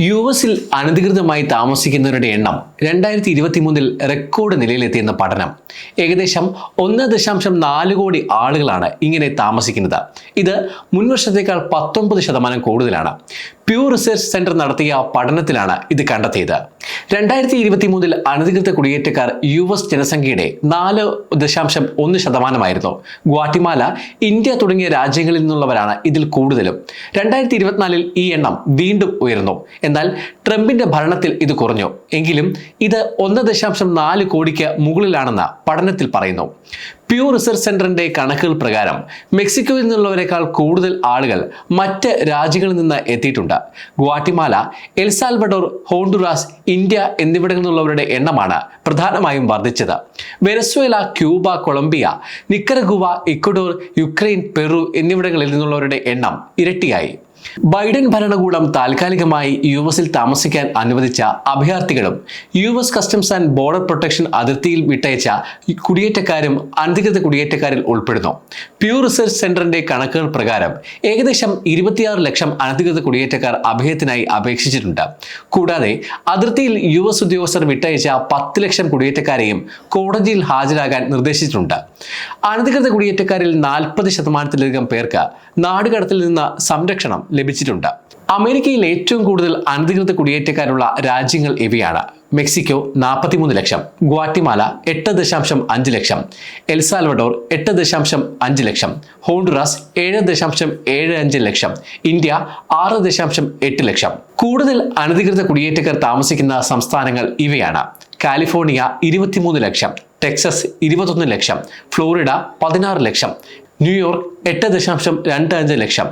U എസിൽ അനധികൃതമായി താമസിക്കുന്നവരുടെ എണ്ണം രണ്ടായിരത്തി ഇരുപത്തി മൂന്നിൽ റെക്കോർഡ് നിലയിലെത്തിയെന്ന പഠനം. ഏകദേശം ഒന്ന് ദശാംശം നാല് കോടി ആളുകളാണ് ഇങ്ങനെ താമസിക്കുന്നത്. ഇത് മുൻവർഷത്തേക്കാൾ പത്തൊമ്പത് ശതമാനം കൂടുതലാണ്. പ്യൂ റിസർച്ച് സെന്റർ നടത്തിയ പഠനത്തിലാണ് ഇത് കണ്ടെത്തിയത്. രണ്ടായിരത്തി ഇരുപത്തി മൂന്നിൽ അനധികൃത കുടിയേറ്റക്കാർ യു എസ് ജനസംഖ്യയുടെ നാല് ദശാംശം ഒന്ന് ശതമാനമായിരുന്നു. ഗ്വാട്ടിമാല ഇന്ത്യ തുടങ്ങിയ രാജ്യങ്ങളിൽ നിന്നുള്ളവരാണ് ഇതിൽ കൂടുതലും. രണ്ടായിരത്തി ഇരുപത്തിനാലിൽ ഈ എണ്ണം വീണ്ടും ഉയർന്നു. എന്നാൽ ട്രംപിന്റെ ഭരണത്തിൽ ഇത് കുറഞ്ഞു. എങ്കിലും ഇത് ഒന്ന് ദശാംശം നാല് കോടിക്ക് മുകളിലാണെന്ന് പഠനത്തിൽ പറയുന്നു. പ്യൂ റിസർച്ച് സെന്ററിന്റെ കണക്കുകൾ പ്രകാരം മെക്സിക്കോയിൽ നിന്നുള്ളവരെക്കാൾ കൂടുതൽ ആളുകൾ മറ്റ് രാജ്യങ്ങളിൽ നിന്ന് എത്തിയിട്ടുണ്ട്. ഗ്വാട്ടിമാല എൽസാൽവഡോർ ഹോണ്ടുറാസ് ഇന്ത്യ എന്നിവിടങ്ങളിൽ നിന്നുള്ളവരുടെ എണ്ണമാണ് പ്രധാനമായും വർദ്ധിച്ചത്. Venezuela Cuba Colombia Nicaragua Ecuador Ukraine Peru എന്നിവിടങ്ങളിൽ നിന്നുള്ളവരുടെ എണ്ണം ഇരട്ടിയായി. ബൈഡൻ ഭരണകൂടം താൽക്കാലികമായി യു എസിൽ താമസിക്കാൻ അനുവദിച്ച അഭയാർത്ഥികളും U S customs and border protection അതിർത്തിയിൽ വിട്ടയച്ച കുടിയേറ്റക്കാരും അനധികൃത കുടിയേറ്റക്കാരിൽ ഉൾപ്പെടുന്നു. പ്യൂർ റിസർച്ച് സെന്ററിന്റെ കണക്കുകൾ പ്രകാരം ഏകദേശം ഇരുപത്തിയാറ് ലക്ഷം അനധികൃത കുടിയേറ്റക്കാർ അഭയത്തിനായി അപേക്ഷിച്ചിട്ടുണ്ട്. കൂടാതെ അതിർത്തിയിൽ യു എസ് ഉദ്യോഗസ്ഥർ വിട്ടയച്ച പത്ത് ലക്ഷം കുടിയേറ്റക്കാരെയും കോടതിയിൽ ഹാജരാകാൻ നിർദ്ദേശിച്ചിട്ടുണ്ട്. അനധികൃത കുടിയേറ്റക്കാരിൽ നാൽപ്പത് ശതമാനത്തിലധികം പേർക്ക് നാടുകടത്തിൽ നിന്ന് സംരക്ഷണം ലഭിച്ചിട്ടുണ്ട്. അമേരിക്കയിൽ ഏറ്റവും കൂടുതൽ അനധികൃത കുടിയേറ്റക്കാരുള്ള രാജ്യങ്ങൾ ഇവയാണ്. മെക്സിക്കോ നാൽപ്പത്തിമൂന്ന് ലക്ഷം ഗ്വാറ്റിമാല എട്ട് ദശാംശം അഞ്ച് ലക്ഷം എൽസാൽവഡോർ എട്ട് ദശാംശം അഞ്ച് ലക്ഷം ഹോണ്ടുറാസ് ഏഴ് ദശാംശം ഏഴ് അഞ്ച് ലക്ഷം ഇന്ത്യ ആറ് ദശാംശം എട്ട് ലക്ഷം. കൂടുതൽ അനധികൃത കുടിയേറ്റക്കാർ താമസിക്കുന്ന സംസ്ഥാനങ്ങൾ ഇവയാണ്. കാലിഫോർണിയ ഇരുപത്തിമൂന്ന് ലക്ഷം ടെക്സസ് ഇരുപത്തൊന്ന് ലക്ഷം ഫ്ലോറിഡ പതിനാറ് ലക്ഷം ന്യൂയോർക്ക് എട്ട് ദശാംശം രണ്ട് അഞ്ച് ലക്ഷം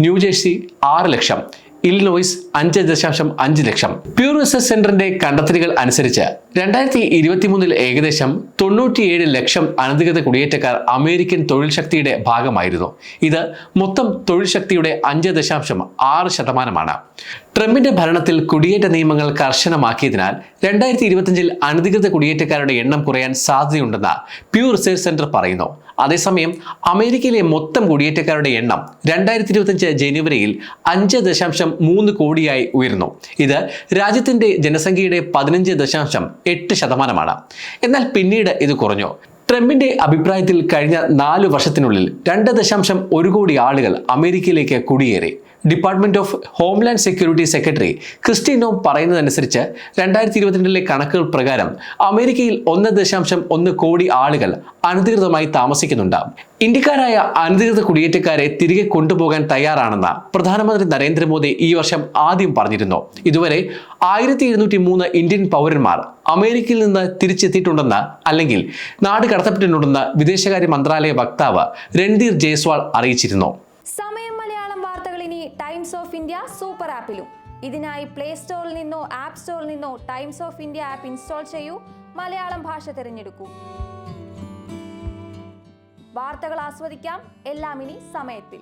ന്യൂജേഴ്സി ആറ് ലക്ഷം ഇൽനോയിസ് അഞ്ച് ദശാംശം അഞ്ച് ലക്ഷം. പ്യൂർ റിസർച്ച് സെന്ററിന്റെ കണ്ടെത്തലുകൾ അനുസരിച്ച് രണ്ടായിരത്തി ഇരുപത്തി മൂന്നിൽ ഏകദേശം തൊണ്ണൂറ്റിയേഴ് ലക്ഷം അനധികൃത കുടിയേറ്റക്കാർ അമേരിക്കൻ തൊഴിൽ ശക്തിയുടെ ഭാഗമായിരുന്നു. ഇത് മൊത്തം തൊഴിൽ ശക്തിയുടെ അഞ്ച് ദശാംശം ആറ് ശതമാനമാണ്. ട്രംപിന്റെ ഭരണത്തിൽ കുടിയേറ്റ നിയമങ്ങൾ കർശനമാക്കിയതിനാൽ രണ്ടായിരത്തി ഇരുപത്തിയഞ്ചിൽ അനധികൃത കുടിയേറ്റക്കാരുടെ എണ്ണം കുറയാൻ സാധ്യതയുണ്ടെന്ന് പ്യൂ റിസർച്ച് സെന്റർ പറയുന്നു. അതേസമയം അമേരിക്കയിലെ മൊത്തം കുടിയേറ്റക്കാരുടെ എണ്ണം രണ്ടായിരത്തി ഇരുപത്തിയഞ്ച് ജനുവരിയിൽ അഞ്ച് ദശാംശം മൂന്ന് കോടിയായി ഉയർന്നു ഇത് രാജ്യത്തിന്റെ ജനസംഖ്യയുടെ പതിനഞ്ച് ദശാംശം എട്ട് ശതമാനമാണ്. എന്നാൽ പിന്നീട് ഇത് കുറഞ്ഞു. ട്രംപിന്റെ അഭിപ്രായത്തിൽ കഴിഞ്ഞ നാല് വർഷത്തിനുള്ളിൽ രണ്ട് ദശാംശം ഒരു കോടി ആളുകൾ അമേരിക്കയിലേക്ക് കുടിയേറി. Department of homeland security secretary ക്രിസ്റ്റീനോ പറയുന്നതനുസരിച്ച് രണ്ടായിരത്തി ഇരുപത്തിരണ്ടിലെ കണക്കുകൾ പ്രകാരം അമേരിക്കയിൽ ഒന്ന് ദശാംശം ഒന്ന് കോടി ആളുകൾ അനധികൃതമായി താമസിക്കുന്നുണ്ട്. ഇന്ത്യക്കാരായ അനധികൃത കുടിയേറ്റക്കാരെ തിരികെ കൊണ്ടുപോകാൻ തയ്യാറാണെന്ന് പ്രധാനമന്ത്രി നരേന്ദ്രമോദി ഈ വർഷം ആദ്യം പറഞ്ഞിരുന്നു. ഇതുവരെ ആയിരത്തി ഇന്ത്യൻ പൗരന്മാർ അമേരിക്കയിൽ നിന്ന് തിരിച്ചെത്തിയിട്ടുണ്ടെന്ന് അല്ലെങ്കിൽ നാട് കടത്തപ്പെട്ടിട്ടുണ്ടെന്ന് വിദേശകാര്യ മന്ത്രാലയ വക്താവ് രൺധീർ ജയ്സ്വാൾ അറിയിച്ചിരുന്നു. സമയം മലയാളം വാർത്തകൾ ഇനി ടൈംസ് ഓഫ് ഇന്ത്യ സൂപ്പർ ആപ്പിലും. ഇതിനായി പ്ലേ സ്റ്റോറിൽ നിന്നോ ആപ്പ് സ്റ്റോറിൽ നിന്നോ Times of India app install ചെയ്യൂ. മലയാളം ഭാഷ തിരഞ്ഞെടുക്കൂ. വാർത്തകൾ ആസ്വദിക്കാം. എല്ലാം ഇനി സമയത്തിൽ.